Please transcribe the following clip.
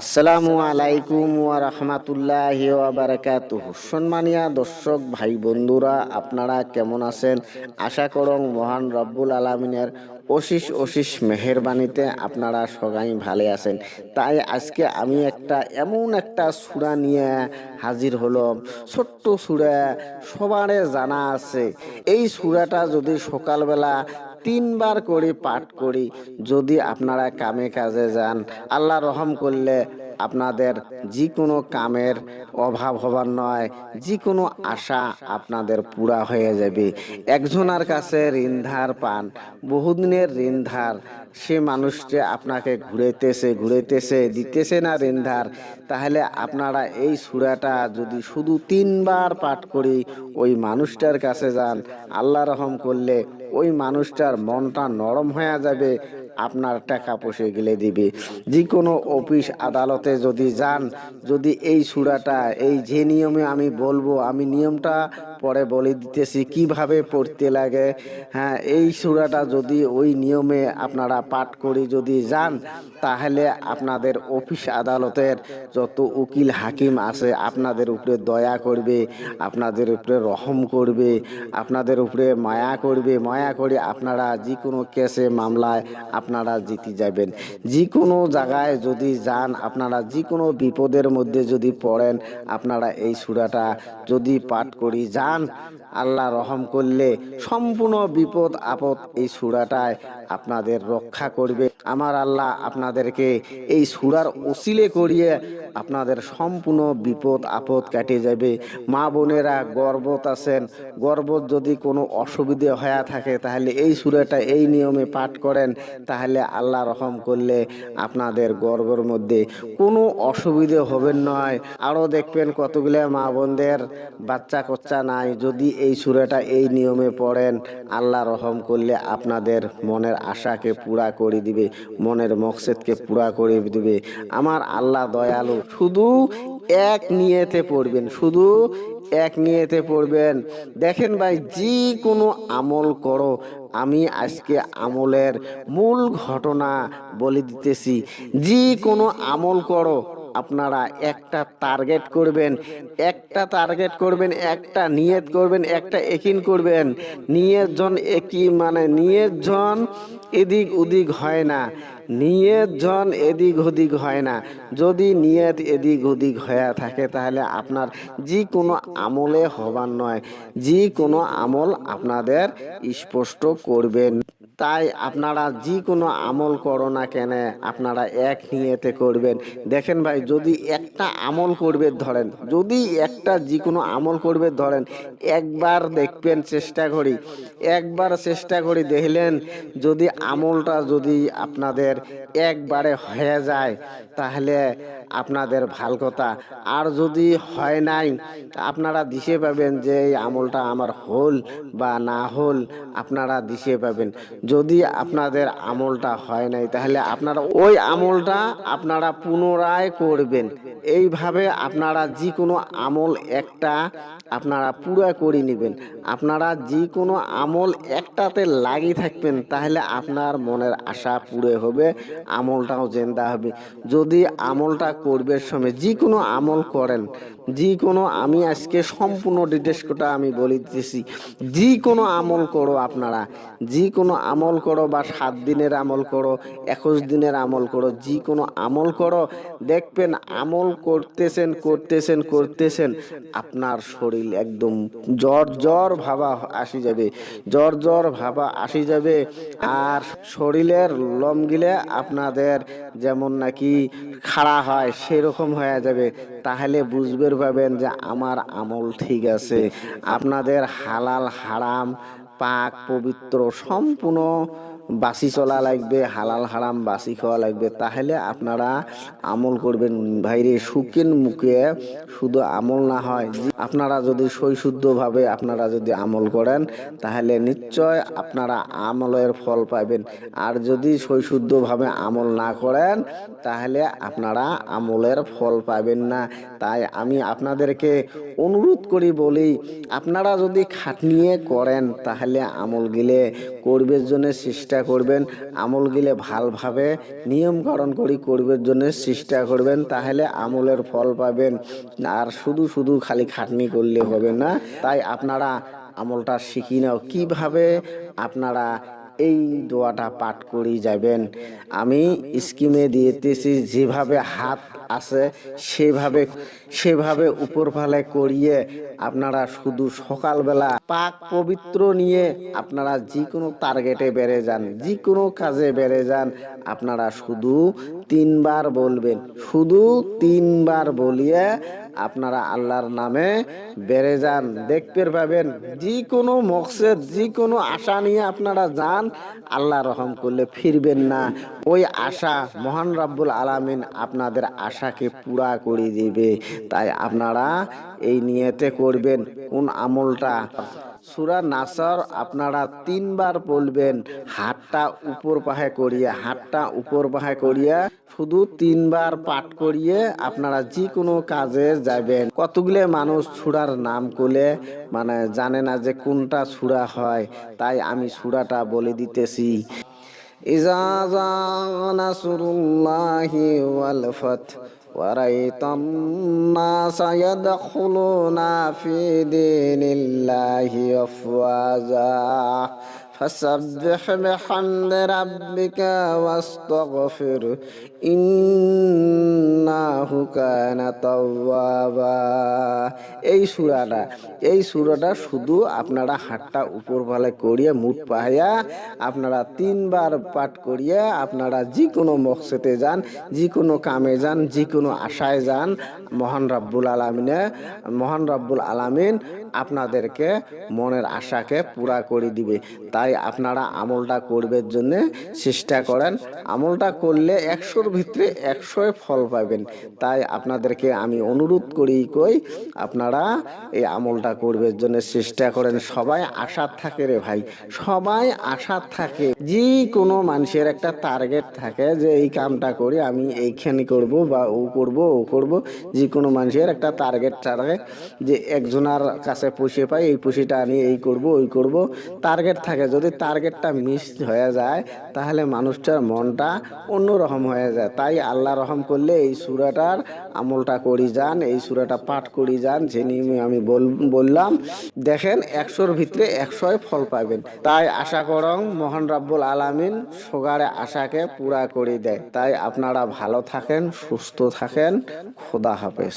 আসসালামু আলাইকুম ওয়া রাহমাতুল্লাহি ওয়া বারাকাতুহু। সম্মানিয়া দর্শক, ভাই বন্ধুরা, আপনারা কেমন আছেন? আশা করং মহান রব্বুল আলামিনের অশিস অশিস মেহেরবানিতে আপনারা সবাই ভালো আছেন। তাই আজকে আমি একটা এমন একটা সূরা নিয়ে হাজির হলাম, ছোট্ট সূরা সবারে জানা আছে। এই সূরাটা যদি সকালবেলা তিনবার করে, পাঠ করি। যদি আপনারা কামে কাজে যান, আল্লাহ রহম করলে আপনাদের যে কোনো কামের অভাব হবার নয় যে কোনো আশা আপনাদের পুরা হয়ে যাবে। একজনের কাছে ঋণ ধার পান, বহুদিনের ঋণ ধার, সে মানুষটি আপনাকে ঘুরেতেছে ঘুরেতেছে দিতেছে না ঋণ ধার, তাহলে আপনারা এই সুরাটা যদি শুধু তিনবার পাঠ করি, ওই মানুষটার কাছে যান, আল্লাহ রহম করলে ওই মানুষটার মনটা নরম হয়ে যাবে, আপনার টাকা পয়সা গেলে দিবে। যে কোনো অফিস আদালতে যদি যান, যদি এই সুরাটা, এই যে নিয়মে আমি বলব, আমি নিয়মটা পরে বলে দিতেছি, কীভাবে পড়তে লাগে? হ্যাঁ এই সুরাটা যদি ওই নিয়মে আপনারা পাঠ করি যদি যান, তাহলে আপনাদের অফিস আদালতের যত উকিল হাকিম আছে আপনাদের উপরে দয়া করবে, আপনাদের উপরে রহম করবে, আপনাদের উপরে মায়া করবে, মায়া করে আপনারা যে কোনো কেসে, মামলায় আপনারা জিতে যাবেন। যে কোনো জায়গায় যদি যান, আপনারা যে কোনো বিপদের মধ্যে যদি পড়েন, আপনারা এই সুরাটা যদি পাঠ করি যান আল্লাহ রহম করলে সম্পূর্ণ বিপদ, আপদ এই সুরাটায় আপনাদের রক্ষা করবে। আমার আল্লাহ আপনাদেরকে এই সুরার ওসিলে করিয়ে আপনাদের সম্পূর্ণ বিপদ, আপদ কেটে যাবে। মা বোনেরা গর্বত আছেন। গর্বত যদি কোনো অসুবিধে হয়ে থাকে, তাহলে এই সুরাটা এই নিয়মে পাঠ করেন। তাহলে আল্লাহ রহম করলে আপনাদের গর্বর মধ্যে কোনো অসুবিধে হবেন নয়। আরও দেখবেন কতগুলো মা বোনদের বাচ্চা কচ্চা নাই। যদি এই সুরাটা এই নিয়মে পড়েন, আল্লাহ রহম করলে আপনাদের মনের আশাকে পুরা করে দিবে, মনের মকসেদকে পুরা করে দিবে। আমার আল্লাহ দয়ালু, শুধু এক নিয়েতে পড়বেন, শুধু এক নিয়েতে পড়বেন। দেখেন ভাই যে কোনো আমল করো। আমি আজকে আমলের মূল ঘটনা বলে দিতেছি যে কোনো আমল করো। আপনারা একটা টার্গেট করবেন, একটা টার্গেট করবেন, একটা নিয়ত করবেন, একটা একিন করবেন। নিয়ত জন একই মানে নিয়ত জন এদিক ওদিক হয় না। নিয়ত জন এদিক ওদিক হয় না। যদি নিয়ত এদিক ওদিক হয়ে থাকে, তাহলে আপনার যে কোনো আমলে হবার নয়। যে কোনো আমল আপনাদের স্পষ্ট করবেন। তাই আপনারা যে কোনো আমল করো না কেন, আপনারা এক নিয়েতে করবেন। দেখেন ভাই, যদি একটা আমল করবে ধরেন, যদি একটা যে কোনো আমল করবে ধরেন, একবার দেখবেন চেষ্টা করি, একবার চেষ্টা করি দেখলেন যদি আমলটা যদি আপনাদের একবারে হয়ে যায়, তাহলে আপনাদের ভালো কথা। আর যদি হয় নাই আপনারা দিশে পাবেন যে এই আমলটা আমার হল বা না হল, আপনারা দিশে পাবেন। যদি আপনাদের আমলটা হয় নাই, তাহলে আপনারা ওই আমলটা আপনারা পুনরায় করবেন। এইভাবে আপনারা যে কোনো আমল একটা আপনারা পুরো করে নেবেন। আপনারা যে কোনো আমল একটাতে লাগিয়ে থাকবেন, তাহলে আপনার মনের আশা পুরে হবে, আমলটাও জেন্দা হবে। যদি আমলটা করবে সময় যে কোনো আমল করেন, যে কোনো আমি আজকে সম্পূর্ণ ডিটেলসটা আমি বলে দিতেছি যে কোনো আমল করো আপনারা, যে কোনো আমল করো বা সাত দিনের আমল করো, একুশ দিনের আমল করো, যে কোনো আমল করো, দেখবেন আমল করতেছেন করতেছেন করতেছেন, আপনার শরীর একদম জ্বর জ্বর ভাবা আসি যাবে, জ্বর জ্বর ভাবা আসি যাবে। আর শরীরের লম গিলে আপনাদের যেমন নাকি খাড়া হয় সেরকম হয়ে যাবে। তাহলে বুঝবে পাবেন যে আমার আমল ঠিক আছে। আপনাদের হালাল হারাম পাক, পবিত্র, সম্পূর্ণ, বাসি চলা লাগবে, হালাল, হারাম, বাসি খাওয়া লাগবে। তাহলে আপনারা আমল করবেন ভাইরে সুখের মুখে শুধু আমল না হয়। আপনারা যদি সৈশুদ্ধভাবে আপনারা যদি আমল করেন, তাহলে নিশ্চয় আপনারা আমলের ফল পাবেন। আর যদি সৈশুদ্ধভাবে আমল না করেন, তাহলে আপনারা আমলের ফল পাবেন না। তাই আমি আপনাদেরকে অনুরোধ করি বলি, আপনারা যদি খাটনিয়ে করেন, তাহলে আমল গিলে করবের জন্য চেষ্টা করবেন, আমল গিলে ভালভাবে নিয়মকরণ করি, করবের জন্য চেষ্টা করবেন, তাহলে আমলের ফল পাবেন। আর শুধু শুধু খালি খাটনি করলে হবে না। তাই আপনারা আমলটা শিখি নাও। কীভাবে আপনারা এই দোয়াটা পাঠ করি যাবেন। আমি স্কিমে দিয়েতেছি যেভাবে হাত আছে সেভাবে সেভাবে উপর ফালে করিয়ে আপনারা শুধু সকালবেলা পাক পবিত্র নিয়ে আপনারা যে কোনো টার্গেটে বেড়ে যান যে কোনো কাজে বেড়ে যান, আপনারা শুধু তিনবার বলবেন, শুধু তিনবার বলিয়ে আপনারা আল্লাহর নামে বেড়ে যান। দেখতে পাবেন যে কোনো মকসেদ যে কোনো আশা নিয়ে আপনারা যান আল্লাহ রহম করলে ফিরবেন না। ওই আশা মহান রাব্বুল আলামিন আপনাদের আশাকে পুরা করে দিবে। তাই আপনারা এই নিয়েতে করবেন। কোন আমলটা সুরা নাসর আপনারা তিনবার বলবেন হাতটা উপর পাহে করিয়া, হাতটা উপর পাহে করিয়া, শুধু তিনবার পাঠ করিয়ে আপনারা যে কোনো কাজে যাবেন। কতগুলো মানুষ সুরার নাম করলে মানে জানে না যে কোনটা সুরা হয়, তাই আমি সুরাটা বলে দিতেছি। ইজা নাসুরুল্লাহি ওয়াল ফাত ورأيت الناس يدخلون في دين الله أفواجا. فسبح بحمد ربك واستغفر إنه كان توابا এই সুরাটা এই সুরাটা শুধু আপনারা হাতটা উপর ভালে করিয়ে মুঠ পাহাইয়া আপনারা তিনবার পাঠ করিয়ে আপনারা যে কোনো মকসেতে যান যে কোনো কামে যান যে কোনো আশায় যান মহান রাব্বুল আলমিনে মহান রাব্বুল আলামিন আপনাদেরকে মনের আশাকে পুরা করে দিবে তাই আপনারা আমলটা করবার জন্য চেষ্টা করেন। আমলটা করলে একশোর ভিতরে একশোয় ফল পাবেন। তাই আপনাদেরকে আমি অনুরোধ করি কই, আপনারা এই আমলটা করবার জন্য চেষ্টা করেন। সবাই আশা থাকে রে ভাই, সবাই আশা থাকে। যে কোনো মানুষের একটা টার্গেট থাকে যে, এই কামটা করি আমি এইখানে করব বা ও করব ও করব। যে কোনো মানুষের একটা টার্গেট থাকে যে, একজনের কাছে পুষে পাই, এই পুষিটা আমি এই করব, ওই করব। টার্গেট থাকে যদি টার্গেটটা মিস হয়ে যায়, তাহলে মানুষটার মনটা অন্যরকম হয়ে যায়। তাই আল্লাহ রহম করলে এই সুরাটার আমলটা করি যান, এই সুরাটা পাঠ করি যান, যে নিয়মে আমি বল- বললাম। দেখেন একশোর ভিতরে একশোয় ফল পাবেন। তাই আশা করং মহান রাব্বুল আলামিন সোগারে আশাকে পুরা করে দেয়। তাই আপনারা ভালো থাকেন, সুস্থ থাকেন। খোদা হাফেজ।